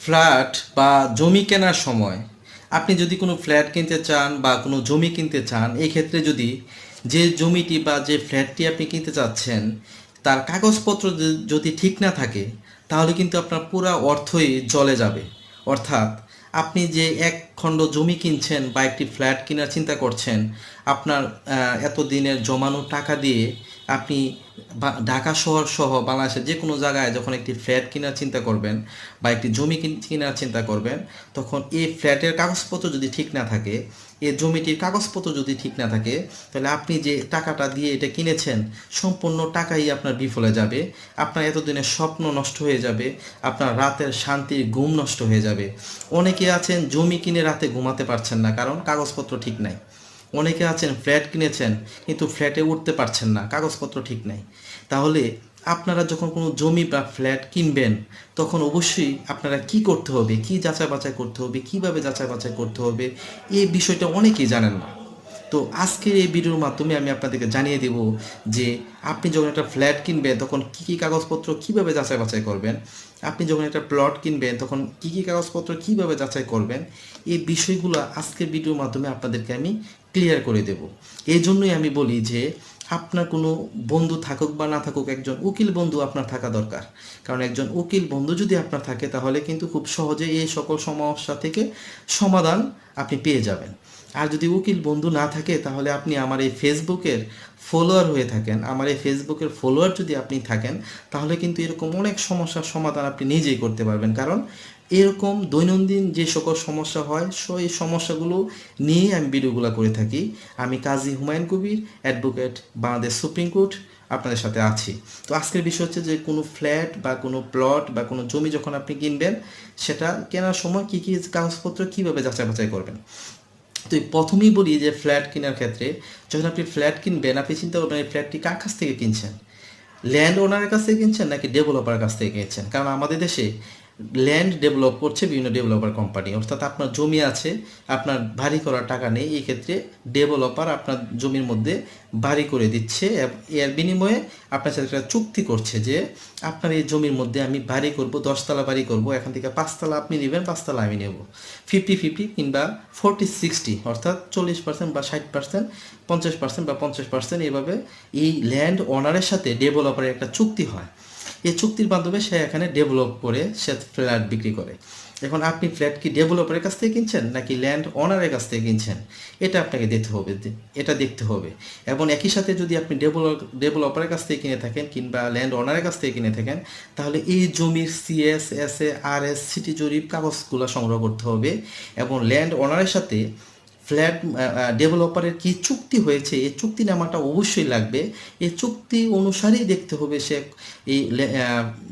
Flat বা জমি কেনার সময় আপনি যদি কোনো ফ্ল্যাট কিনতে চান বা কোনো জমি কিনতে চান, এই ক্ষেত্রে যদি যে জমিটি বা যে ফ্ল্যাটটি আপনি কিনতে চাচ্ছেন, তার কাগজপত্র যদি- ঠিক না থাকে, তাহলে কিন্তু আপনার পুরো অর্থই জলে যাবে। অর্থাৎ আপনি যে এক খণ্ড জমি কিনছেন বা একটি ফ্ল্যাট কেনার চিন্তা করছেন, আপনার এতদিনের জমানো টাকা দিয়ে আপনি ঢাকা শহর সহ বাংলাদেশের যে কোনো জায়গায় যখন একটি ফ্ল্যাট কেনার চিন্তা করবেন বা একটি জমি কেনার চিন্তা করবেন, তখন এই ফ্ল্যাটের কাগজপত্র যদি ঠিক না থাকে এই জমিটির কাগজপত্র যদি ঠিক না থাকে, তাহলে আপনি যে টাকাটা দিয়ে এটা কিনেছেন, সম্পূর্ণ টাকাই আপনার বিফলে যাবে। আপনার এতদিনের স্বপ্ন নষ্ট হয়ে যাবে, আপনার রাতের শান্তির ঘুম নষ্ট হয়ে যাবে। অনেকে আছেন, জমি কিনে রাতে ঘুমাতে পারছেন না, কারণ কাগজপত্র ঠিক নাই। অনেকে আছেন, ফ্ল্যাট কিনেছেন, কিন্তু ফ্ল্যাটে উঠতে পারছেন না, কাগজপত্র ঠিক নাই। তাহলে আপনারা যখন কোনো জমি বা ফ্ল্যাট কিনবেন, তখন অবশ্যই আপনারা কি করতে হবে? কি যাচাই বাছাই করতে হবে? কীভাবে যাচাই বাছাই করতে হবে? এই বিষয়টা অনেকেই জানেন না। তো আজকের এই ভিডিওর মাধ্যমে আমি আপনাদেরকে জানিয়ে দেব যে আপনি যখন একটা ফ্ল্যাট কিনবেন, তখন কি কি কাগজপত্র কীভাবে যাচাই বাছাই করবেন? আপনি যখন একটা প্লট কিনবেন, তখন কি কি কাগজপত্র কীভাবে যাচাই করবেন? এই বিষয়গুলো আজকের ভিডিওর মাধ্যমে আপনাদেরকে আমি ক্লিয়ার করে দেব। এই জন্যই আমি বলি যে, আপনার কোনো বন্ধু থাকুক বা না থাকুক, একজন উকিল বন্ধু আপনার থাকা দরকার। কারণ একজন উকিল বন্ধু যদি আপনার থাকে, তাহলে কিন্তু খুব সহজে এই সকল সমস্যা থেকে সমাধান আপনি পেয়ে যাবেন। আর যদি উকিল বন্ধু না থাকে, তাহলে আপনি আমার এই ফেসবুকের ফলোয়ার হয়ে থাকেন। আমার এই ফেসবুকের ফলোয়ার যদি আপনি থাকেন, তাহলে কিন্তু এরকম অনেক সমস্যার সমাধান আপনি নিজেই করতে পারবেন। কারণ এরকম দৈনন্দিন যে সকল সমস্যা হয়, সো এই সমস্যাগুলো নিয়ে আমি ভিডিওগুলো করে থাকি। আমি Kazi Humayun Kabir, advocate Bangladesh supreme court আপনাদের সাথে আছি। তো আজকের বিষয় হচ্ছে যে কোনো ফ্ল্যাট বা কোনো প্লট বা কোনো জমি যখন আপনি কিনবেন, সেটা কেনার সময় কী কী কাগজপত্র কীভাবে যাচাই বাছাই করবেন? তো প্রথমেই বলি যে ফ্ল্যাট কেনার ক্ষেত্রে যখন আপনি ফ্ল্যাট কিনবেন, আপনি চিন্তা করবেন এই ফ্ল্যাটটি কার কাছ থেকে কিনছেন? ল্যান্ড ওনারের কাছ থেকে কিনছেন নাকি ডেভেলপারের কাছ থেকে কিনছেন? কারণ আমাদের দেশে ল্যান্ড ডেভেলপ করছে বিভিন্ন ডেভেলপার কোম্পানি অর্থাৎ আপনার জমি আছে, আপনার ভারী করার টাকা নেই, এই ক্ষেত্রে ডেভেলপার আপনার জমির মধ্যে বাড়ি করে দিচ্ছে এর বিনিময়ে আপনার সাথে একটা চুক্তি করছে যে আপনার এই জমির মধ্যে আমি বাড়ি করব, দশতলা বাড়ি করব, এখান থেকে পাঁচতলা আপনি নেবেন, পাঁচতলা আমি নেব। ফিফটি ফিফটি কিংবা ফোরটি সিক্সটি অর্থাৎ চল্লিশ পার্সেন্ট বা ষাট পার্সেন্ট পঞ্চাশ পার্সেন্ট বা পঞ্চাশ পার্সেন্ট এভাবে এই ল্যান্ড ওনারের সাথে ডেভেলপারের একটা চুক্তি হয়। এই চুক্তির মাধ্যমে সে এখানে ডেভেলপ করে সে ফ্ল্যাট বিক্রি করে। এখন আপনি ফ্ল্যাট কি ডেভেলপারের কাছ থেকে কিনছেন নাকি ল্যান্ড ওনারের কাছ থেকে কিনছেন? এটা আপনাকে দেখতে হবে এটা দেখতে হবে। এবং একই সাথে যদি আপনি ডেভেলপ ডেভেলপারের কাছ থেকে কিনে থাকেন কিংবা ল্যান্ড ওনারের কাছ থেকে কিনে থাকেন, তাহলে এই জমির CS S A R S city জরিপ, কাগজগুলো সংগ্রহ করতে হবে এবং ল্যান্ড ওনারের সাথে ফ্ল্যাট ডেভেলপারের কি চুক্তি হয়েছে, এই চুক্তিনামাটা অবশ্যই লাগবে। এই চুক্তি অনুসারেই দেখতে হবে সে, এই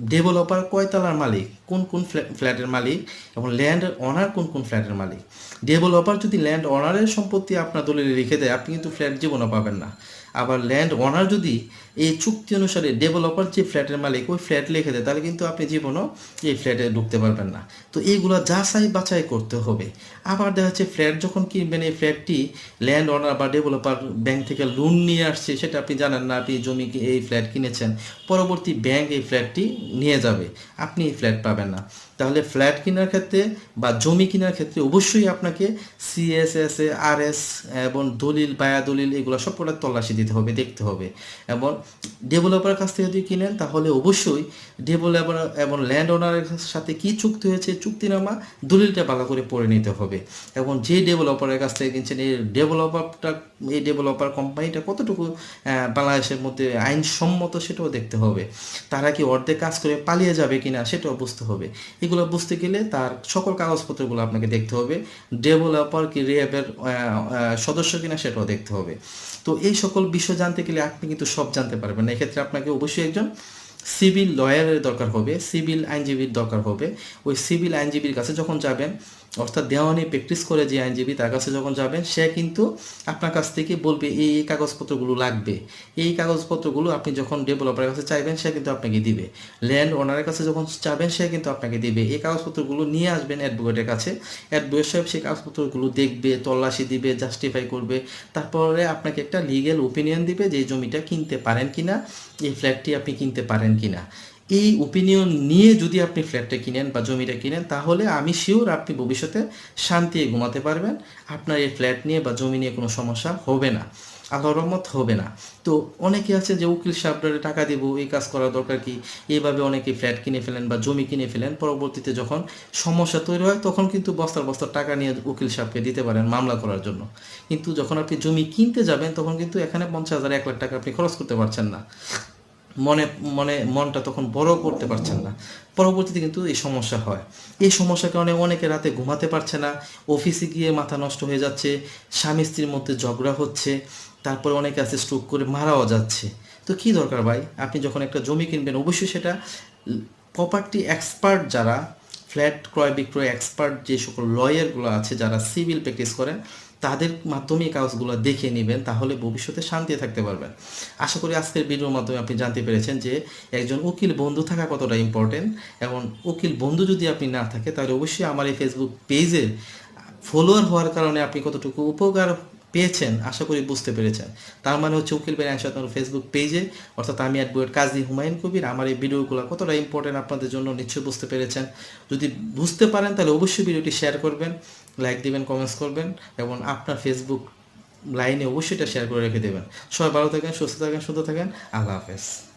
ডেভেলপার কয়তলার মালিক, কোন কোন ফ্ল্যা- ফ্ল্যাটের মালিক এবং ল্যান্ড অনার কোন কোন ফ্ল্যাটের মালিক। ডেভেলপার যদি ল্যান্ড অনারের সম্পত্তি আপনার দলিলে রেখে দেয়, আপনি কিন্তু ফ্ল্যাট জীবনও পাবেন না। আবার ল্যান্ড অনার যদি এই চুক্তি অনুসারে ডেভেলপার যে ফ্ল্যাটের মালিক, ওই ফ্ল্যাট লিখে দেয়, তাহলে কিন্তু আপনি জীবনও এই ফ্ল্যাটে ঢুকতে পারবেন না। তো এইগুলো যাচাই বাছাই করতে হবে। আবার দেখা যাচ্ছে ফ্ল্যাট যখন কিনবেন, এই ফ্ল্যাটটি ল্যান্ড ওনার বা ডেভেলপার ব্যাংক থেকে লোন নিয়ে আসছে, সেটা আপনি জানেন না, আপনি জমি এই ফ্ল্যাট কিনেছেন। পরবর্তী ব্যাংক এই ফ্ল্যাটটি নিয়ে যাবে। আপনি এই ফ্ল্যাট পাবেন না। তাহলে ফ্ল্যাট কেনার ক্ষেত্রে বা জমি কেনার ক্ষেত্রে অবশ্যই আপনাকে সিএসএস আর এস এবং দলিল, বায়া দলিল, এগুলো সব কটা তল্লাশি দিতে হবে, দেখতে হবে। এবং ডেভেলপারের কাছ থেকে যদি কিনেন, তাহলে অবশ্যই ডেভেলপার এবং ল্যান্ড ওনারের সাথে কি চুক্তি হয়েছে, চুক্তিনামা দলিলটা ভালো করে পড়ে নিতে হবে। এবং যে ডেভেলপারের কাছ থেকে কিনছেন, এই ডেভেলপারটা এই ডেভেলপার কোম্পানিটা কতটুকু বাংলাদেশের মধ্যে আইনসম্মত সেটাও দেখতে হবে। তারা কি অর্ধেক কাজ করে পালিয়ে যাবে কিনা, সেটাও বুঝতে হবে। এগুলো বুঝতে গেলে তার সকল কাগজপত্রগুলো আপনাকে দেখতে হবে। ডেভেলপার কি রিহ্যাবের সদস্য কিনা, সেটাও দেখতে হবে। তো এই সকল বিষয় জানতে গেলে আপনি কিন্তু সব জানতে পারবেন এক্ষেত্রে আপনাকে অবশ্যই একজন সিভিল লয়ারের দরকার হবে, সিভিল আইনজীবীর দরকার হবে। ওই সিভিল আইনজীবীর কাছে যখন যাবেন অর্থাৎ দেওয়ানি প্র্যাকটিস করে যে আইনজীবী তার কাছে যখন যাবেন, সে কিন্তু আপনার কাছ থেকে বলবে, এই এই কাগজপত্রগুলো লাগবে। এই কাগজপত্রগুলো আপনি যখন ডেভেলপারের কাছে চাইবেন, সে কিন্তু আপনাকে দিবে। ল্যান্ড ওনারের কাছে যখন চাবেন সে কিন্তু আপনাকে দিবে। এই কাগজপত্রগুলো নিয়ে আসবেন অ্যাডভোকেটের কাছে। অ্যাডভোকেট সাহেব সেই কাগজপত্রগুলো দেখবে, তল্লাশি দিবে জাস্টিফাই করবে। তারপরে আপনাকে একটা লিগেল ওপিনিয়ন দিবে যে জমিটা কিনতে পারেন কিনা, এই ফ্ল্যাটটি আপনি কিনতে পারেন কিনা। এই ওপিনিয়ন নিয়ে যদি আপনি ফ্ল্যাটটা কিনেন বা জমিটা কিনেন, তাহলে আমি শিওর আপনি ভবিষ্যতে শান্তিতে ঘুমাতে পারবেন। আপনার এই ফ্ল্যাট নিয়ে বা জমি নিয়ে কোনো সমস্যা হবে না, আল্লাহর রহমত হবে না। তো অনেকে আছে যে, উকিল সাহেবরা টাকা দেবো, এই কাজ করা দরকার কি? এইভাবে অনেকে ফ্ল্যাট কিনে ফেলেন বা জমি কিনে ফেলেন। পরবর্তীতে যখন সমস্যা তৈরি হয়, তখন কিন্তু বস্তার বস্তার টাকা নিয়ে উকিল সাহেবকে দিতে পারেন মামলা করার জন্য। কিন্তু যখন আপনি জমি কিনতে যাবেন, তখন কিন্তু এখানে পঞ্চাশ হাজার, এক লাখ টাকা আপনি খরচ করতে পারছেন না। মনে মনে, মনটা তখন বড় করতে পারছেন না। পরবর্তীতে কিন্তু এই সমস্যা হয়। এই সমস্যার কারণে অনেকে রাতে ঘুমাতে পারছে না। অফিসে গিয়ে মাথা নষ্ট হয়ে যাচ্ছে, স্বামী স্ত্রীর মধ্যে ঝগড়া হচ্ছে, তারপরে অনেকে আছে স্ট্রোক করে মারাও যাচ্ছে। তো কি দরকার ভাই? আপনি যখন একটা জমি কিনবেন, অবশ্যই সেটা প্রপার্টি এক্সপার্ট যারা ফ্ল্যাট ক্রয় বিক্রয় এক্সপার্ট যে সকল লয়ারগুলো আছে, যারা সিভিল প্র্যাকটিস করেন তাদের মাধ্যমে এই কাগজগুলো দেখে নেবেন, তাহলে ভবিষ্যতে শান্তি থাকতে পারবেন। আশা করি আজকের ভিডিওর মাধ্যমে আপনি জানতে পেরেছেন যে একজন উকিল বন্ধু থাকা কতটা ইম্পর্টেন্ট এবং উকিল বন্ধু যদি আপনি না থাকে, তাহলে অবশ্যই আমার এই ফেসবুক পেজে ফলোয়ার হওয়ার কারণে আপনি কতটুকু উপকার পেয়েছেন, আশা করি বুঝতে পেরেছেন। তার মানে হচ্ছে উকিল বের আনসার ফেসবুক পেজে অর্থাৎ আমি অ্যাডভোকেট কাজী হুমায়ুন কবির, আমার এই ভিডিওগুলো কতটা ইম্পর্টেন্ট আপনাদের জন্য, নিশ্চয়ই বুঝতে পেরেছেন। যদি বুঝতে পারেন, তাহলে অবশ্যই ভিডিওটি শেয়ার করবেন। লাইক দিবেন কমেন্টস করবেন এবং আপনার ফেসবুক লাইনে অবশ্যই এটা শেয়ার করে রেখে দেবেন। সবাই ভালো থাকেন, সুস্থ থাকেন, সুন্দর থাকেন। আল্লাহ হাফেজ।